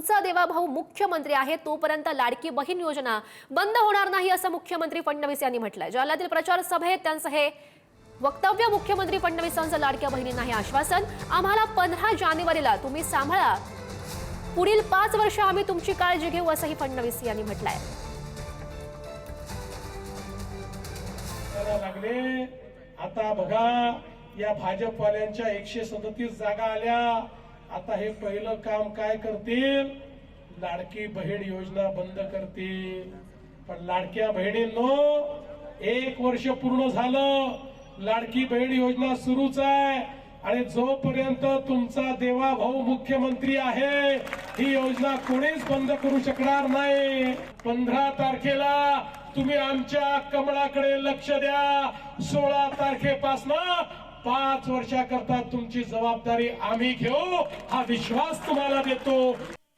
तुमचा देवाभाऊ मुख्यमंत्री आहे तोपर्यंत लाडकी बहीण योजना बंद होणार नाही असं मुख्यमंत्री फडणवीस यांनी म्हटलंय. जालन्यातील प्रचार सभेत त्यांचं हे वक्तव्य मुख्यमंत्री फडणवीसांचं लाडक्या बहिणींना हे आश्वासन. आम्हाला पंधरा जानेवारीला तुम्ही सांभाळा. पुढील पाच वर्ष आम्ही तुमची काळजी घेऊ असंही फडणवीस यांनी म्हटलंय. लागले. आता बघा या भाजपवाल्यांच्या एकशे सदतीस जागा आल्या. आता हे पहिलं काम काय करतील? लाडकी बहीण योजना बंद करतील. पण लाडक्या बहिणींनो एक वर्ष पूर्ण झालं. लाडकी बहीण योजना सुरूच आहे. आणि जोपर्यंत तुमचा देवा भाऊ मुख्यमंत्री आहे ही योजना कोणीच बंद करू शकणार नाही. पंधरा तारखेला तुम्ही आमच्या कमळाकडे लक्ष द्या. सोळा तारखेपासनं पाच वर्षाकरता तुमची जबाबदारी आम्ही घेऊ हा विश्वास तुम्हाला देतो.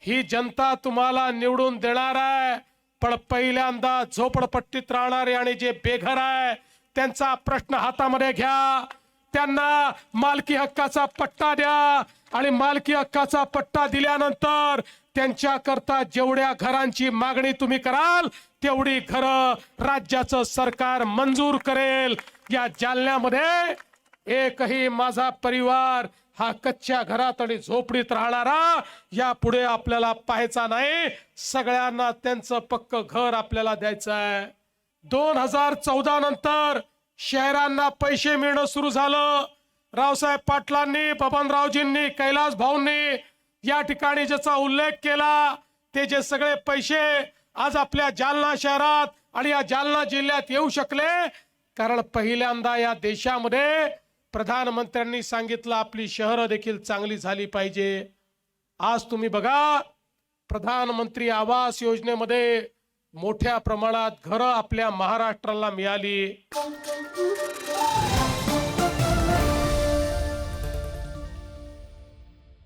ही जनता तुम्हाला निवडून देणार आहे. पण पहिल्यांदा झोपडपट्टीत राहणारे आणि जे बेघर आहे त्यांचा प्रश्न हातामध्ये घ्या. त्यांना मालकी हक्काचा पट्टा द्या आणि मालकी हक्काचा पट्टा दिल्यानंतर त्यांच्याकरता जेवढ्या घरांची मागणी तुम्ही कराल तेवढी घरं राज्याचं सरकार मंजूर करेल. या जालन्यामध्ये एकही माझा परिवार हा कच्च्या घरात आणि झोपडीत राहणारा यापुढे आपल्याला पाहायचा नाही. सगळ्यांना त्यांचं पक्क घर आपल्याला द्यायचं आहे. दोन हजार चौदा नंतर शहरांना पैसे मिळणं सुरू झालं. रावसाहेब पाटलांनी बबनरावजींनी कैलास भाऊंनी या ठिकाणी ज्याचा उल्लेख केला ते जे सगळे पैसे आज आपल्या जालना शहरात आणि या जालना जिल्ह्यात येऊ शकले. कारण पहिल्यांदा या देशामध्ये प्रधानमंत्र्यांनी सांगितलं आपली शहरं देखील चांगली झाली पाहिजे. आज तुम्ही बघा प्रधानमंत्री आवास योजनेमध्ये मोठ्या प्रमाणात घरं आपल्या महाराष्ट्राला मिळाली.